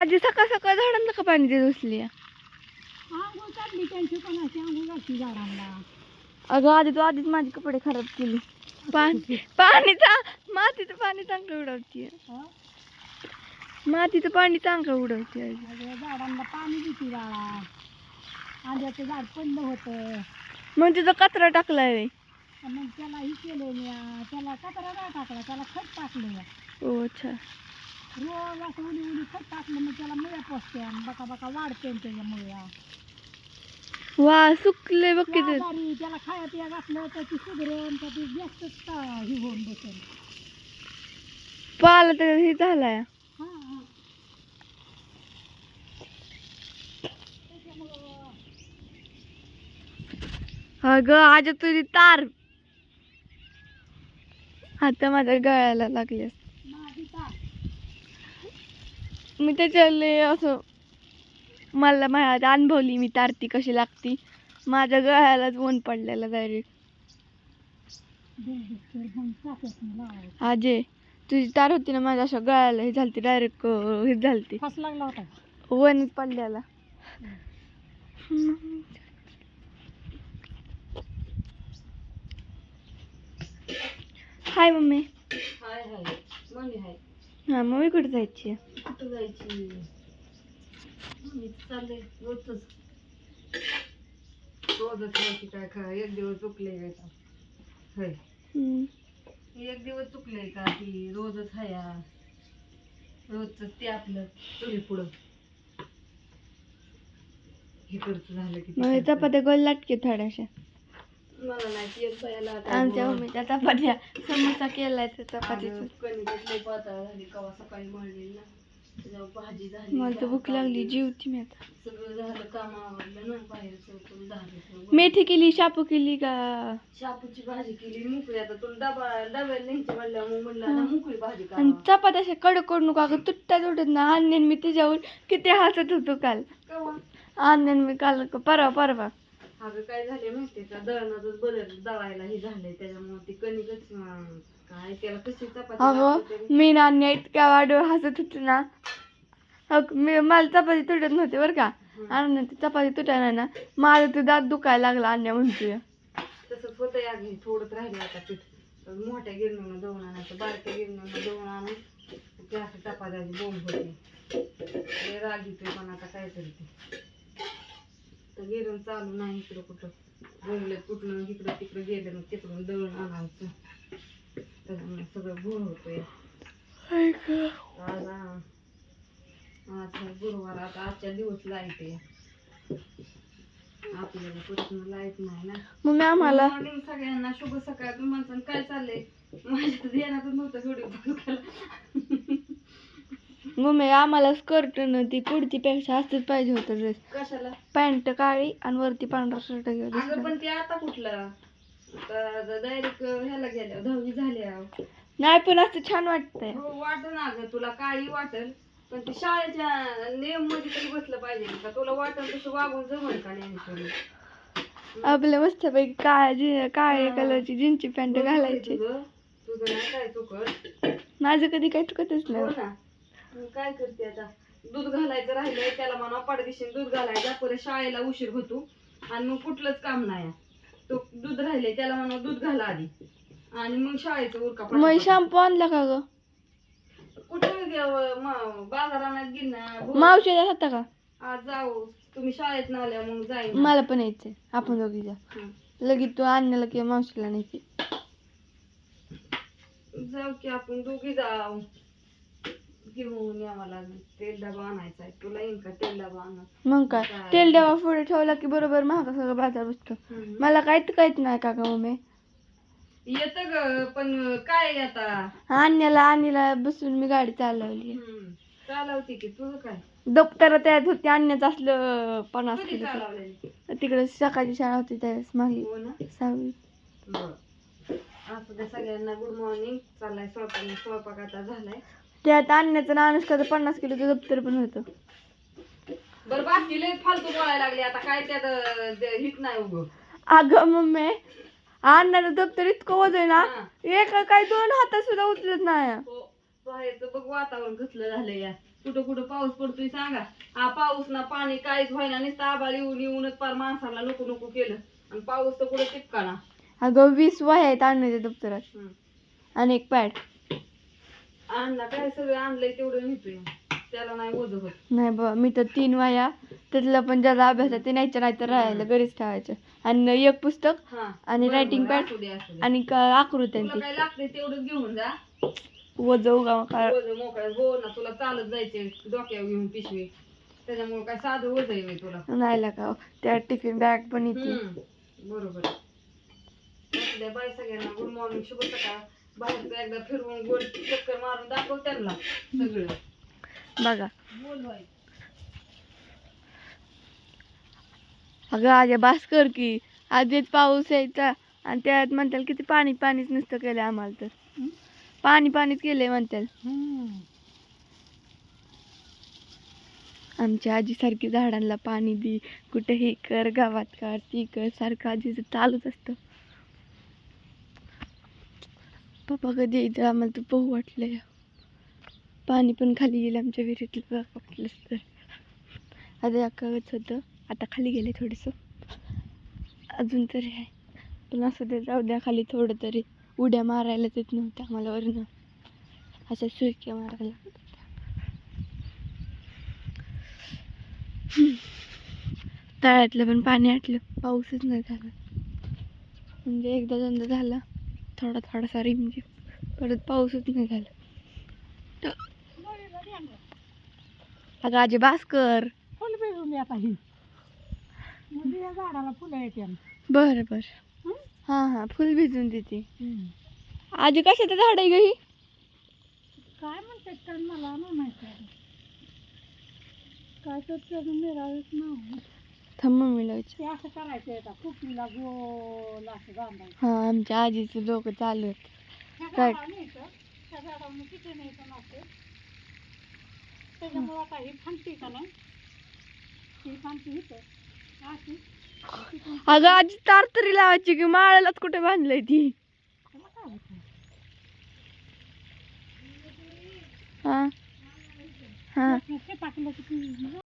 आधी सकाळ सकाळ झाडांना का पाणी देत बसली? आंघोळ काढली त्यांची पण अशी आंघोळ घातली झाडांना. अगं आधी तू आधीच माझी कपडे खराब केली. पाणी पाणीचा मातीचं पाणी चांगलं उडवते. हं? मातीचं पाणी चांगलं उडवते अगं झाडांना पाणी देते बाळा. आंब्याचं झाड पडलं होतं. मग तिथं कचरा टाकलाय व्हय. मग त्याला ही केलं मी. त्याला कचरा नाही टाकला त्याला खत टाकलं. ओ अच्छा. रोज असं उली उली खत टाकलं मग त्याला मुळ्या पोचते आणि बका बका वाढते त्याच्या मुळ्या. वा सुकले बघ किती. आजारी त्याला खाया पिया घातलं तर ती सुधरेन तर ती जास्तच ही होऊन बसेल. पाला तर हे झालाय. हां त्याच्यामुळं अगं आज तुझी तार. आता माझ्या गळ्याला लागली मी त्याच्याले असं मला माझ्या अनुभवली मी तार ती कशी लागती. माझ्या गळ्यालाच ऊन पडलेलं डायरेक्ट आजे तुझी तार होती ना माझ्या अशा गळ्याला हे झालती डायरेक्ट हे झालती. फस लागला होता. वन पडल्याला hi mummy. Hi hi. Mummy hi. हा मम्मी कुठे जायची? आहे? कुठं जायची मी चालले रोजच रोजच माहिती काय खा एक दिवस चुकले का होय. हम्म. एक दिवस चुकले का ती रोजच हाया. रोजच ते आपलं चुली पुढं. हे करत झालं की मग हे. चपात्या गोल लाटके थोड्याशा. मला नाही ती एक बायाला आता आमच्या मग- मम्मीच्या चपात्या. समोसा केलाय कणिकच लई पातळ झाली कवा सकाळी मळलेली ना. भाजी झाली मला तर भूक लागली जीवती मी आता. सगळं झालं काम आवडलं ना बाहेरचं पण झालं मेथी केली शापू केली का? शापूची भाजी केली मोकळी. आता तुला डबा डब्याला न्यायची म्हणलं मग म्हणलं आता मोकळी भाजी आणि करा चपात्या अशा कडक करू नका अगं तुटता तुटत ना. आणण्यान मी त्याच्यावर किती हसत होतो काल. कवा? आणण्यान मी काल परवा परवा. अगं काय झाले माहितीये का? दळणातच बदल दळायला हे झालंय त्याच्यामुळे ती कणिकच अं, काय त्याला कशी चपाती अगं लागली तरी- मी नाण्या इतक्या वाढव हसत होते ना. अग मी मला चपाती तुटत नव्हती बरं का? हं. आणि ती चपाती तुटायला ना माझं ते दात दुखायला लागला अन्या म्हणतोय. तसंच होतं या घरी थोडंच राहिले आता पीठ. मोठ्या गिरणीनं दळून आणायचं बारक्या गिरणीनं दळून आणून ते असं चपात्याची बोंब होते लय राग येतोय पण आता काय करते तर गिरण चालू नाही इकडं कुठं. बोंबलेत कुठलं इकडं तिकडं गेलं तिकडून दळून आणायचं. त्याच्यामुळे सगळं घोळ होतोय. आज आ- आज हा गुरुवार आता आजच्या दिवस लाइट आहे. आपल्याला कुठून लाइट नाही ना. मग आम्हाला मॉर्निंग सगळ्यांना. शुभ सकाळ. तुम्ही म्हणता काय चाललंय? माझ्या ध्यानातच नव्हतं व्हिडिओ केला मम्मी आम्हाला स्कर्ट न ती कुर्ती पेक्षा असंच पाहिजे होतं ड्रेस कशाला? पॅन्ट काळी आणि वरती पांढरा शर्ट अगं घेऊन पण ते आता कुठलं? डायरेक्ट ह्याला गेल्या दहावी झाल्या नाही पण असं छान वाटतंय. हो वाटत ना ग तुला काही वाटेल पण ते शाळेच्या नियममध्ये तरी बसलं पाहिजे का? तुला वाटेल तसं वागून जमल का नाही आपल्या मस्तपैकी काळ्या काळ्या कलरची जीन्सची पॅन्ट घालायची. तुझं. नाही काय चुकत. माझं कधी काही चुकतच हो नाही ना. मग काय करते आता? दूध घालायचं राहिलंय त्याला म्हणा पडदिशीने दूध घालायचा परत शाळेला उशीर होतो. आणि मग कुठलंच काम नाही तो दूध राहिलंय त्याला म्हणा दूध घाला आधी. आणि मग शाळेचं उरका मग. शॅम्पू आणला का ग? कुठं बाजारात गेली ना. हो. मावशीला होता का? आज जाऊ. तुम्ही शाळेत ना आल्या मग जाईन. मला पण यायचंय. आपण दोघी जा. लगेच तू आणण्याला किंवा मावशीला न्यायची. जाऊ की आपण दोघी जाऊ. घेऊन यावं लागेल तेल डबा आणायचा आहे. तुला येईन का तेल डबा आणा मग काय? काय? तेल डबा पुढे ठेवला की बरोबर महाग सगळं बाजार बसतो. मला काहीच काहीच नाही का ग मम्मी? येत ग पण काय आता? आणण्याला आणीला बसून मी गाडी चालवली. हम्म. चालवते की तुझं काय? दप्तर त्यात होती आणण्याचं असलं पन्नास कधी किलो चालवलेली? तिकडे सकाळची शाळा होती त्यावेळेस मागे. हो ना? सहावी. बर. असं सगळ्यांना गुड मॉर्निंग चाललाय स्वयंपाक स्वयंपाक आता झालाय. त्यात आणण्याचं ना अनुष्काचं पन्नास किलोचं दप्तर पण होतं. बरं बाकी लय फालतू बोलायला लागले आता. काय त्यात अं, ते हिट नाही उग. अगं मम्मी आणण्याचं दप्तर इतकं वजन ना हा. एक काय दोन हातात सुद्धा उचलत नाही. हो बाहेरचं बघ वातावरण कसलं झालंय या. कुठं कुठं पाऊस पडतोय सांगा. हा पाऊस ना पाणी काहीच व्हायना नुसतं आबाळ येऊन येऊनच पार माणसाला नको नको केलं. आणि पाऊस तर कुठं टिपकाना अगं वीस वह्या आहेत आणण्याच्या दप्तरात. आणि एक पॅड आणला काय सगळं आणलंय तेवढं नेतोय. त्याला नाही ओझ होत. नाही बा मी तर तीन वह्या त्यातलं पण ज्याला अभ्यास आहे ते न्यायचं नाही तर राहायला घरीच ठेवायचं. आणि एक पुस्तक हा आणि बरोबर, writing pad असू दे, असू दे. आणि क- आकृत्या तुला ती. काय लागतंय तेवढंच घेऊन जा. वज उगा का ओझ हो ना तुला चालत जायचे डोक्यावर घेऊन पिशवी. त्याच्यामुळे काय साधं ओझ आहे होय तुला. नाही त्या टिफिन बॅग पण येते. हम्म, बरोबर. असू द्या बाय सगळ्यांना. गुड मॉर्निंग शुभ सकाळ बाहेरचं एकदा फिरवून गोल चक्कर मारून दाखव त्यांना सगळं. बघा. अगं आजा बास कर की. आधीच पाऊस यायचा आणि त्यात म्हणताल किती पाणी पाणीच नुसतं केलं आम्हाला तर. पाणी पाणीच केलंय म्हणताल. आमच्या आजीसारखी झाडांना पाणी दी. कुठे हे कर गावात कर ती कर. सारखं आजीचं चालूच असतं. पप्पा कधी येतं आम्हाला तर पाहू वाटलं पाणी पण खाली गेलं आमच्या विहिरीतलं वाटलंच तर. आता अक्काच होतं. आता खाली गेले थोडंसं. अजून तरी आहे. पण असं ते जाऊ द्या खाली थोडं तरी उड्या मारायला येत नव्हत्या आम्हाला वरनं. अशा सुरक्या मारायला तळ्यातलं पण पाणी आटलं. पाऊसच नाही झाला. म्हणजे एकदा दोनदा झाला. थोडा थोडासा रिमझिम परत पाऊसच नाही झाला अगं आजी बास्कर फुल भिजून आता ही. म्हणजे या झाडाला फुलं येते बरं बरं. हां? हां फुल भिजून देते. आजी कशाचं झाड आहे ग ही? काय म्हणतात तर मला नाही माहिती. काय तर त्याचं मिळालंच थांब मम्मीला विचार ते असं करायचं आहे का? कुपीला गोल असं बांधायचं हां आमच्या आजीचे लोक चालू आहेत काय? झाडाला न्यायचं त्या झाडाला किती न्यायचं नसते त्याच्यामुळे आता ही फांटी का नाही? ही फांटी इथं. अशी. तिथून अगं आजी तार तरी लावायची की माळालाच कुठे बांधलंय ती? त्याला काय होतं? हां? हां?